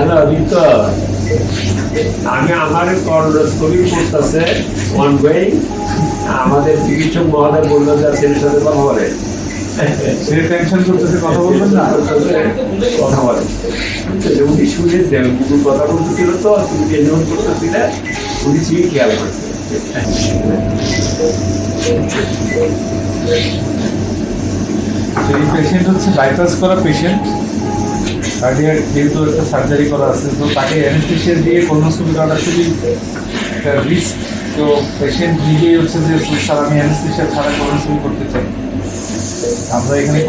Hello রিত আমি আমার কর্মস্থলী করতেছে ওয়ান ওয়ে আমাদের চিকিৎসক মহোদয় বলল যে ছেলের সাথে কথা বলে। সে টেনশন করতেছে কথা বলবেন না। কথা বলে। উনি শুনেছে গুগল কথা বলতেছিল তো তুমি টেলিফোন করতেছিলে উনি ঠিকই খেয়াল করছে এই পেশেন্ট হচ্ছে বাইপাস করা পেশেন্ট কার্ডিয়াক যেহেতু একটা সার্জারি করা আছে, তো তাকে অ্যানেস্থেশিয়া দিয়ে খুবই একটা রিস্ক তো পেশেন্ট নিজেই হচ্ছে যে, স্যার, আমি অ্যানেস্থেশিয়া ছাড়া করতে চাই। আমরা এখানে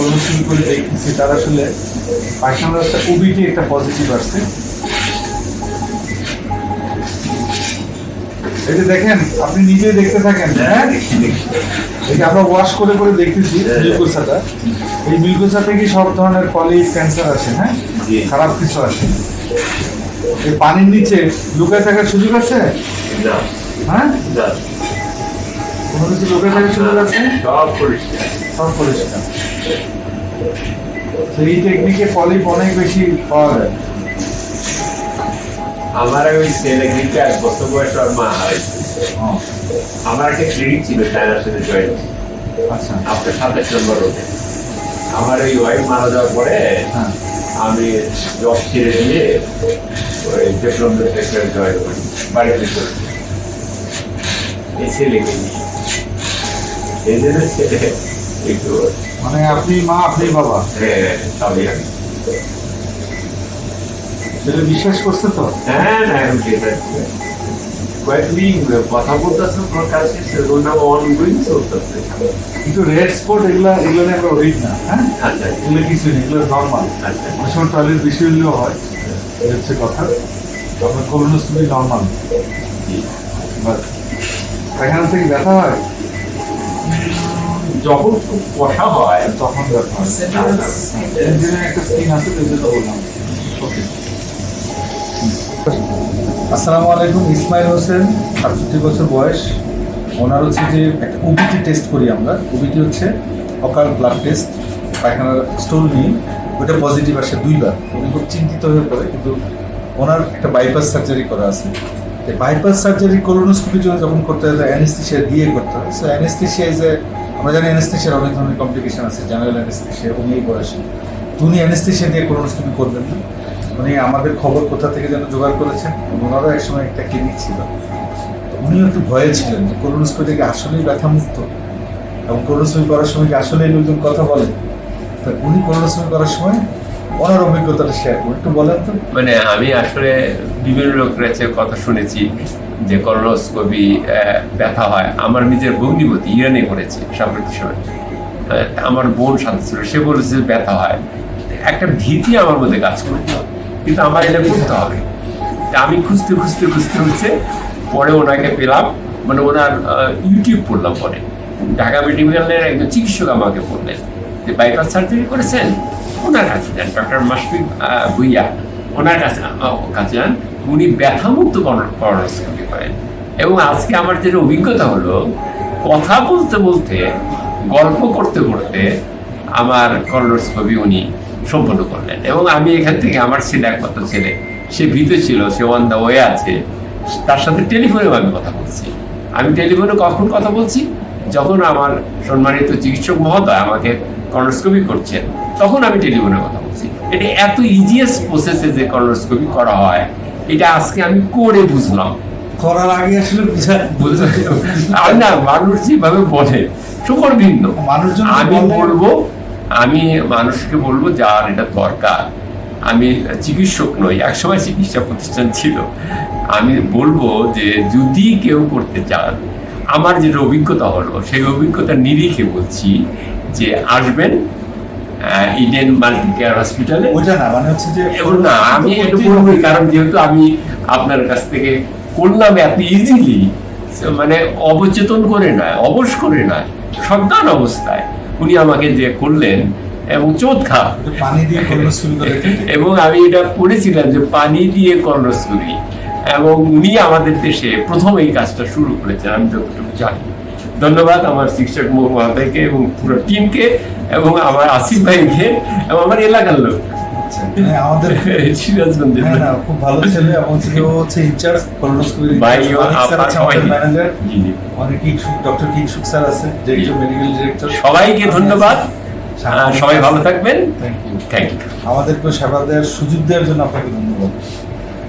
করে দেখতেছি আসলে পায়খানা রাস্তা একটা পজিটিভ আসছে। যে দেখেন, আপনি নিজেই দেখতে থাকেন হ্যাঁ? যে আমরা ওয়াশ করে করে দেখতেছি মিল্কোসাটা এই মিল্কোসা থেকে সব ধরনের কলিক ক্যান্সার আছে হ্যাঁ। খারাপ কিছু আসে এই পানির নিচে লুকায় থাকার সুযোগ আছে? হ্যাঁ? কোনো কিছু লুকায় থাকার সুযোগ আছে? সব পরিষ্কার। সব টেকনিকে পলিপ অনেক বেশি পাওয়া যায়। আমার ওই ছেলে কিন্তু এক বছর বয়স আর মা হারাইছে আমার একটা ক্লিনিক ছিল চায়নার সাথে আচ্ছা। আপনার সাতাশ নম্বর রোডে আমার ওই ওয়াইফ মারা যাওয়ার পরে হ্যাঁ। আমি জব ছেড়ে দিয়ে ওই ডিপ্লোম সেক্টরে জয়েন করি বাড়িতে চলে। এই ছেলেকে নিয়ে। এই জন্য ছেলে একটু মানে আপনি মা আপনি বাবা? হ্যাঁ, সবই আমি। সেটা বিশ্বাস করছে তো? হ্যাঁ না এখন ঠিক আছে কয়েকদিন কথা বলতেছে ওর কাছে সেগুলো অনগোয়িং চলতেছে। কিন্তু রেড স্পট এগুলা এগুলো নিয়ে আমরা ওরিট না হ্যাঁ? আচ্ছা এগুলো কিছু এগুলো নর্মাল আচ্ছা অনেক টয়লেট বেশি হলেও হয় হচ্ছে কথা। আপনার কোলোনোস্কোপি নর্মাল এখান থেকে ব্যথা হয় যখন খুব কষা হয় তখন ব্যথা হয়। একটা স্কিন আছে তো বললাম। আসসালামু আলাইকুম, ইসমাইল হোসেন, সাতষট্টি বছর বয়স। ওনার হচ্ছে যে একটা ওবিটি টেস্ট করি আমরা। ওবিটি হচ্ছে অকাল ব্লাড টেস্ট, পায়খানার স্টোল নিয়ে। ওটা পজিটিভ আসে দুইবার। উনি খুব চিন্তিত হয়ে পড়ে, কিন্তু ওনার একটা বাইপাস সার্জারি করা আছে। বাইপাস সার্জারি কোলোনোস্কোপি যখন করতে হয় অ্যানেস্থেশিয়া দিয়ে করতে হয়। সো অ্যানেস্থেশিয়া যে আমরা জানি অ্যানেস্থেশিয়ার অনেক ধরনের কমপ্লিকেশন আছে জেনারেল অ্যানেস্থেশিয়া উনি এই বয়সে উনি অ্যানেস্থেশিয়া দিয়ে কোলোনোস্কোপি করবেন না। উনি আমাদের খবর কোথা থেকে যেন জোগাড় করেছেন? ওনারও একসময় একটা ক্লিনিক ছিল। উনিও একটু ভয়ে ছিলেন যে কোলোনোস্কোপি থেকে আসলেই ব্যথা মুক্ত এবং কোলোনোস্কোপি করার সময় কি আসলেই লোকজন কথা বলে? তা উনি কোলোনোস্কোপি করার সময় ওনার অভিজ্ঞতাটা শেয়ার করুন। একটু বলেন তো। মানে আমি আসলে বিভিন্ন লোকের কাছে কথা শুনেছি যে করোনোস্কোপি ব্যথা হয়। আমার নিজের ভগ্নিপতি ইরানে করেছে সাম্প্রতিক সময়। আমার বোন সাথে ছিল, সে বলেছে ব্যথা হয়। একটা ভীতি আমার মধ্যে কাজ করতো। কিন্তু আমার এটা করতে হবে। আমি খুঁজতে খুঁজতে খুঁজতে খুঁজতে পরে ওনাকে পেলাম মানে ওনার ইউটিউব পড়লাম পরে। ঢাকা মেডিকেলের একজন চিকিৎসক আমাকে বললেন যে বাইপাস সার্জারি করেছেন? ওনার কাছে যান ডক্টর মাসফিক ভুইয়া, ওনার কাছে কাছে যান। উনি ব্যথামুক্ত করোনোস্কোপি করেন। এবং আজকে আমার যেটা অভিজ্ঞতা হলো, কথা বলতে বলতে, গল্প করতে করতে আমার করোনোস্কোপি উনি সম্পন্ন করলেন। এবং আমি এখান থেকে আমার ছেলে একমাত্র ছেলে সে ভীত ছিল সে অন দ্য ওয়ে আছে। তার সাথে টেলিফোনেও আমি কথা বলছি। আমি টেলিফোনে কখন কথা বলছি? যখন আমার সম্মানিত চিকিৎসক মহোদয় আমাকে কর্নোস্কোপি করছেন তখন আমি টেলিফোনে কথা বলছি। এটা এত ইজিয়েস্ট প্রসেসে যে কর্নোস্কোপি করা হয় এটা আজকে আমি করে বুঝলাম। করার আগে আসলে আর না মানুষ যেভাবে বলে সুপর ভিন্ন মানুষজন আমি বলব আমি মানুষকে বলব যার এটা দরকার আমি চিকিৎসক নই একসময় চিকিৎসা প্রতিষ্ঠান ছিল। আমি বলব যে যদি কেউ করতে চান আমার যেটা অভিজ্ঞতা হলো সেই অভিজ্ঞতার নিরিখে বলছি যে আসবেন ইডেন মাল্টি কেয়ার হসপিটালে না মানে হচ্ছে যে না আমি এটা কারণ যেহেতু আমি আপনার কাছ থেকে করলাম এত ইজিলি মানে অবচেতন করে নয় অবশ করে নয় সন্তান অবস্থায়। উনি আমাকে যে করলেন এবং চোৎখা এবং আমি এটা পড়েছিলাম যে পানি দিয়ে কর্ণস্কোপি এবং উনি আমাদের দেশে প্রথম এই কাজটা শুরু করেছেন আমি যতটুকু জানি। ধন্যবাদ আমার শিক্ষক মহাদাইকে এবং পুরো টিমকে এবং আমার আসিফ ভাইকে এবং আমার এলাকার লোক আচ্ছা। হ্যাঁ, আমাদের সিরাজগঞ্জের হ্যাঁ না খুব ভালো ছেলে এবং ছিল হচ্ছে ইনচার্জ কলোনোস্কোপি ভাইও ম্যানেজার জি জি। অনেক ডক্টর কিংসুক স্যার আছে ডিরেক্টর মেডিকেল ডিরেক্টর সবাইকে ধন্যবাদ। সবাই ভালো থাকবেন। থ্যাংক ইউ থ্যাংক ইউ আমাদেরকে সেবা দেওয়ার সুযোগ দেওয়ার জন্য আপনাকে ধন্যবাদ।